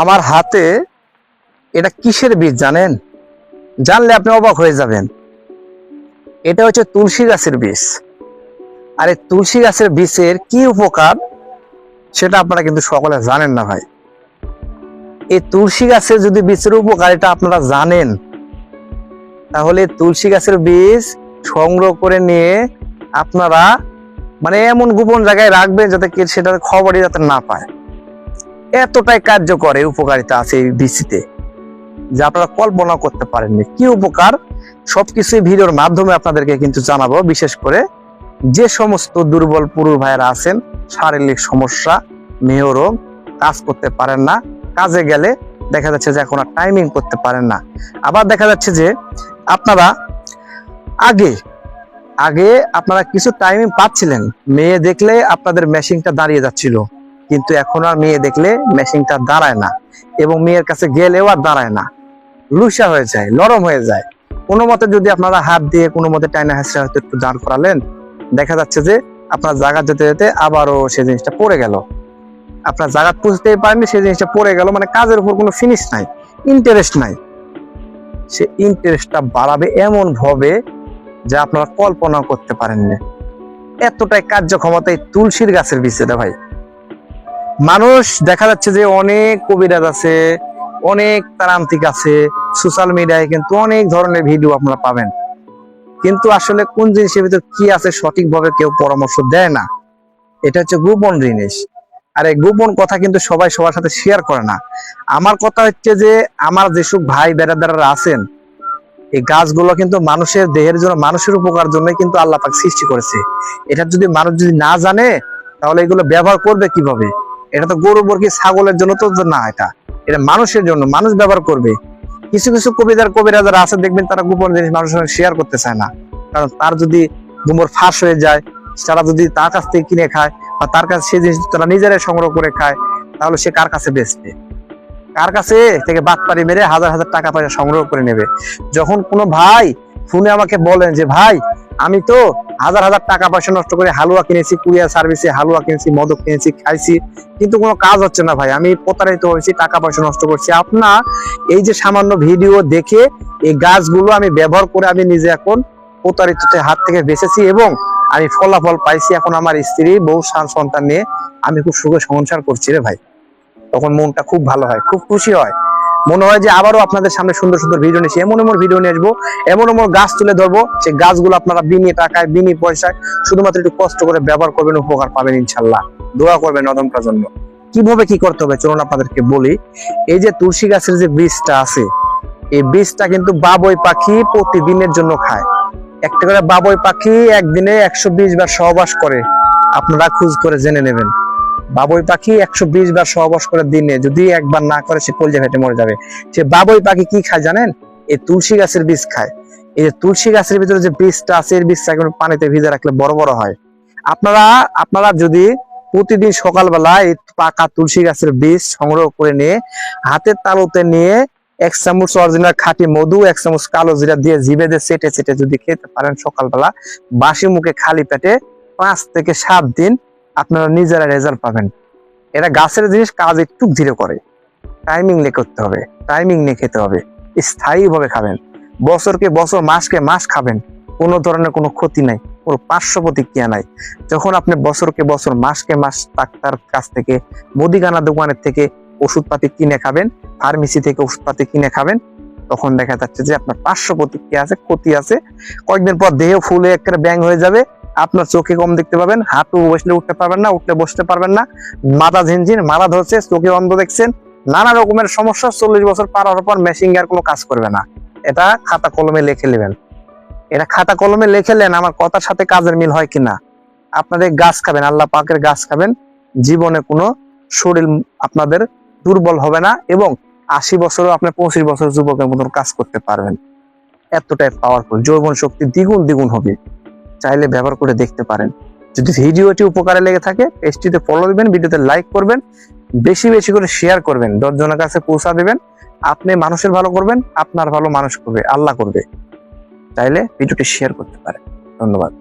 আমার হাতে এটা কিসের বীজ জানেন? জানলে আপনি অবাক হয়ে যাবেন। এটা হচ্ছে তুলসী গাছের বীজ। আর এই তুলসী গাছের বীজের কি উপকার? সেটা আপনারা কিন্তু সকলে জানেন না ভাই। এই তুলসী গাছের যদি বীজের উপকার এটা আপনারা জানেন, তাহলে তুলসী গাছের বীজ সংগ্রহ করে নিয়ে আপনারা মানে এমন গোপন জায়গায় রাখবেন যাতে সেটার খবরই যাতে না পায়। এতটাই কার্যকর এই উপকারিতা আছে এই বীজটিতে, যে আপনারা কল্পনা করতে পারেননি। কি উপকার? সবকিছুই ভিডিওর মাধ্যমে আপনাদেরকে কিন্তু জানাব, বিশেষ করে যে সমস্ত দুর্বল পুরুষ ভাইয়েরা আছেন, শারীরিক সমস্যা মেয় রোগ, কাজ করতে পারেন না, কাজে গেলে দেখা যাচ্ছে যে এখন আর টাইমিং করতে পারেন না। আবার দেখা যাচ্ছে যে আপনারা আগে আগে আপনারা কিছু টাইমিং পাচ্ছিলেন, মেয়ে দেখলে আপনাদের মেশিনটা দাঁড়িয়ে যাচ্ছিল। কিন্তু এখন আর মেয়ে দেখলে মেশিনটা দাঁড়ায় না। এবং মেয়ের কাছে গেলেও আর দাঁড়ায় না। লুসা হয়ে যায়, নরম হয়ে যায়। কোনো মতে যদি আপনারা হাত দিয়ে কোনো মতে টাইনা হাসে হয়তো একটু দাঁড় করালেন, দেখা যাচ্ছে যে আপনার জায়গা যেতে যেতে আবারও সেই জিনিসটা পড়ে গেল। আপনার জায়গা পুষতেই পারেননি সেই জিনিসটা পড়ে গেল। মানে কাজের উপর কোনো ফিনিশ নাই ইন্টারেস্ট নাই। সে ইন্টারেস্টটা বাড়াবে এমন ভাবে যা আপনারা কল্পনা করতে পারেননি। এতটাই কার্যক্ষমতা এই তুলসীর গাছের বিষয়টা ভাই। মানুষ দেখা যাচ্ছে যে অনেক কবিরাজ আছে, অনেক তারান্তিক আছে সোশ্যাল মিডিয়ায় কিন্তু অনেক ধরনের ভিডিও আপনারা পাবেন। কিন্তু আসলে কোন জিনিসের ভিতর কি আছে সঠিকভাবে কেউ পরামর্শ দেয় না? এটা হচ্ছে গোপন জিনিস। আর এই গোপন কথা কিন্তু সবাই সবার সাথে শেয়ার করে না। আমার কথা হচ্ছে যে, আমার যেসব ভাই বেড়াদাররা আছেন, এই গাছগুলো কিন্তু মানুষের দেহের জন্য, মানুষের উপকার জন্য কিন্তু আল্লাহ সৃষ্টি করেছে। এটা যদি মানুষ যদি না জানে, তাহলে এগুলো ব্যবহার করবে কীভাবে? এটা তো গরু বর্গী ছাগলের জন্য তো না এটা। এটা মানুষের জন্য, মানুষ ব্যবহার করবে। কিছু কিছু কবিতার কবিরা যারা আছে, দেখবেন তারা গোপন জিনিস মানুষের সঙ্গে শেয়ার করতে চায় না। কারণ তার যদি গোবর ফাঁস হয়ে যায়, তারা যদি তার কাছ থেকে কিনে খায় বা তার কাছে সেই জিনিস তারা নিজেরাই সংগ্রহ করে খায়, তাহলে সে কার কাছে বেচবে? কার কাছে? থেকে বাটপারি মেরে হাজার হাজার টাকা পয়সা সংগ্রহ করে নেবে। যখন কোনো ভাই ফোনে আমাকে বলেন যে, ভাই আমি তো হাজার হাজার টাকা পয়সা নষ্ট করে হালুয়া কিনেছি, কুরিয়ার সার্ভিসে হালুয়া কিনেছি, মদক কিনেছি, খাইছি। কিন্তু কোনো কাজ হচ্ছে না ভাই। আমি প্রতারিত হয়েছি, টাকা পয়সা নষ্ট করছি। আপনার এই যে সামান্য ভিডিও দেখে এই গাছগুলো আমি ব্যবহার করে আমি নিজে এখন প্রতারিত হাত থেকে বেঁচেছি এবং আমি ফলাফল পাইছি এখন আমার স্ত্রী, বউ সান সন্তান নিয়ে। আমি খুব সুখে সংসার করছি রে ভাই। তখন মনটা খুব ভালো হয়, খুব খুশি হয়। মনে হয় যে আবারও আপনাদের সামনে সুন্দর সুন্দর ভিডিও নিয়েছি এমন এমন ভিডিও নিয়ে আসব, এমন এমন গাছ তুলে ধরবো সেই গাছগুলো আপনারা বিনি টাকায়, বিনি পয়সায় শুধুমাত্র একটু কষ্ট করে ব্যবহার করবেন, উপকার পাবেন ইনশাল্লাহ। দোয়া করবেন অদমটার জন্য কীভাবে কি করতে হবে? চলুন আপনাদেরকে বলি। এই যে তুলসী গাছের যে বীজটা আছে, এই বীজটা কিন্তু বাবই পাখি প্রতিদিনের জন্য খায়। একটা করে বাবই পাখি একদিনে একশো বিশ বার সহবাস করে। আপনারা খোঁজ করে জেনে নেবেন। বাবুই পাখি একশো বিশ বার সহবাস করে দিনে, যদি একবার না করে সে কলজা ফেটে মরে যাবে। সে বাবুই পাখি কি খায় জানেন? এই তুলসী গাছের বীজ খায়। এই যে তুলসী গাছের ভিতরে যে বীজটা আছে এর বীজটা এখন পানিতে ভিজে রাখলে বড় বড় হয়। আপনারা আপনারা যদি প্রতিদিন সকালবেলা এই পাকা তুলসী গাছের বীজ সংগ্রহ করে নিয়ে, হাতের তালুতে নিয়ে এক চামচ অরিজিনাল খাঁটি মধু, এক চামচ কালো জিরা দিয়ে জিভে দিয়ে চেটে চেটে যদি খেতে পারেন সকালবেলা, বাসি মুখে খালি পেটে পাঁচ থেকে সাত দিন আপনারা নিজেরা রেজাল্ট পাবেন। এটা গাছের জিনিস কাজ একটু ধীরে করে। টাইমিং নিয়ে করতে হবে টাইমিং নিয়ে খেতে হবে। স্থায়ী ভাবে খাবেন। বছরকে বছর, মাসকে মাস খাবেন। কোনো ধরনের কোনো ক্ষতি নাই, কোনো পার্শ্ব প্রতিক্রিয়া নাই। যখন আপনি বছরকে বছর, মাসকে মাস ডাক্তার কাছ থেকে, মুদিখানা দোকানের থেকে ওষুধপাতি কিনে খাবেন ফার্মেসি থেকে ওষুধপাতি কিনে খাবেন, তখন দেখা যাচ্ছে যে আপনার পার্শ্ব প্রতিক্রিয়া আছে, ক্ষতি আছে। কয়েকদিন পর দেহ ফুলে একটা ব্যাং হয়ে যাবে। আপনার চোখে কম দেখতে পাবেন হাঁটু বসলে উঠতে পারবেন না, উঠলে বসতে পারবেন না। মাথা ঝিনঝিন, মাথা ধরছে, চোখে অন্ধ দেখছেন। নানা রকমের সমস্যা, চল্লিশ বছর পার হওয়ার পর মেশিন আর কোনো কাজ করবে না। এটা খাতা কলমে লিখে নেবেন। এটা খাতা কলমে লিখে নেন, আমার কথার সাথে কাজের মিল হয় কিনা। আপনাদের গাছ খাবেন, আল্লাহ পাকের গাছ খাবেন। জীবনে কোনো শরীর আপনাদের দুর্বল হবে না এবং আশি বছরও আপনি পঁচিশ বছর যুবকের মতন কাজ করতে পারবেন। এতটাই পাওয়ারফুল যৌবন শক্তি দ্বিগুণ দ্বিগুণ হবে। চাইলে ব্যবহার করে দেখতে পারেন। যদি ভিডিওটি উপকারে লেগে থাকে, পেজটিতে ফলো দেবেন, ভিডিওতে লাইক করবেন, বেশি বেশি করে শেয়ার করবেন, দশজনের কাছে পৌঁছা দেবেন। আপনি মানুষের ভালো করবেন, আপনার ভালো মানুষ করবে, আল্লাহ করবে। চাইলে ভিডিওটি শেয়ার করতে পারেন। ধন্যবাদ।